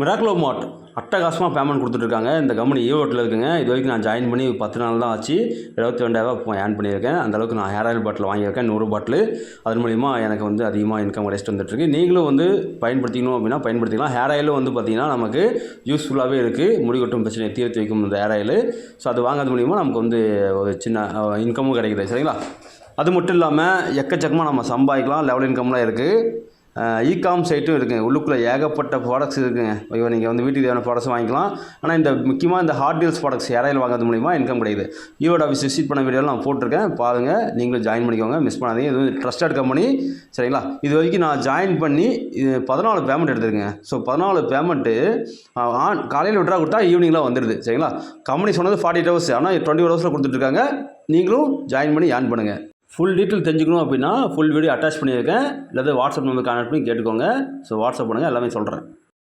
மிராக்லோ மார்ட் அட்டகாசமாக பேமெண்ட் கொடுத்துட்ருக்காங்க இந்த கம்பெனி ஈரோட்டில் இருக்குங்க. இது வரைக்கும் நான் ஜாயின் பண்ணி பத்து நாள் தான் ஆச்சு. இருபத்தி ரெண்டாயிரரூவா இப்போ ஏர்ன் பண்ணியிருக்கேன். அந்த அளவுக்கு நான் ஹேர் ஆயில் பாட்டில் வாங்கியிருக்கேன். நூறு பாட்டில் அதன் மூலிமா எனக்கு வந்து அதிகமாக இன்கம் கிடைச்சிட்டு வந்துட்டுருக்கு. நீங்களும் வந்து பயன்படுத்திக்கணும் அப்படின்னா பயன்படுத்திக்கலாம். ஹேர் ஆயிலும் வந்து பார்த்திங்கன்னா நமக்கு யூஸ்ஃபுல்லாகவே இருக்குது முடி கொட்டும் பிரச்சனையை தீர்த்து வைக்கும் இந்த ஹேர் ஆயில் ஸோ அது வாங்கிறது மூலிமா நமக்கு வந்து ஒரு சின்ன இன்கமும் கிடைக்குது. சரிங்களா? அது மட்டும் இல்லாமல் எக்கச்சக்கமாக நம்ம சம்பாதிக்கலாம். லெவல் இன்கம்லாம் இருக்குது இகாம் சைட்டும் இருக்குங்க. உள்ளுக்குள்ளே ஏகப்பட்ட ப்ராடக்ட்ஸ் இருக்குங்க. ஐயோ நீங்கள் வந்து வீட்டுக்கு தேவையான ப்ராடக்ட்ஸ் வாங்கிக்கலாம். ஆனால் இந்த முக்கியமாக இந்த ஹார்ட் டீல்ஸ் ப்ராடக்ட்ஸ் யாராயில் வாங்குறது மூலிமா இன்கம் கிடையாது ஈரோட ஆஃபீஸ் விசிட் பண்ண வீடியோவில் நான் போட்டிருக்கேன். பாருங்கள் நீங்களும் ஜாயின் பண்ணிக்கோங்க. மிஸ் பண்ணாதீங்க. இது வந்து ட்ரஸ்டட் கம்பெனி சரிங்களா? இது வரைக்கும் நான் ஜாயின் பண்ணி இது பதினாலு பேமெண்ட் எடுத்திருக்கேங்க. ஸோ பதினாலு பேமெண்ட்டு ஆன் காலையில் விட்ரா கொடுத்தா ஈவினிங்லாம் வந்துடுது சரிங்களா? கம்பெனி சொன்னது ஃபார்ட்டி எயிட் ஹவர்ஸ் ஆனால் டுவெண்ட்டி ஃபோர் ஹவர்ஸில் கொடுத்துட்ருக்காங்க நீங்களும் ஜாயின் பண்ணி ஏர்ன் பண்ணுங்கள் ஃபுல் டீட்டெயில் தெரிஞ்சுக்கணும் அப்படின்னா ஃபுல் வீடியோ அட்டாச் பண்ணியிருக்கேன். இல்லாத வாட்ஸ்அப் நம்பர் கான்டாக்ட் பண்ணி கேட்டுக்கோங்க. ஸோ வாட்ஸ்அப் பண்ணுங்கள் எல்லாமே சொல்கிறேன்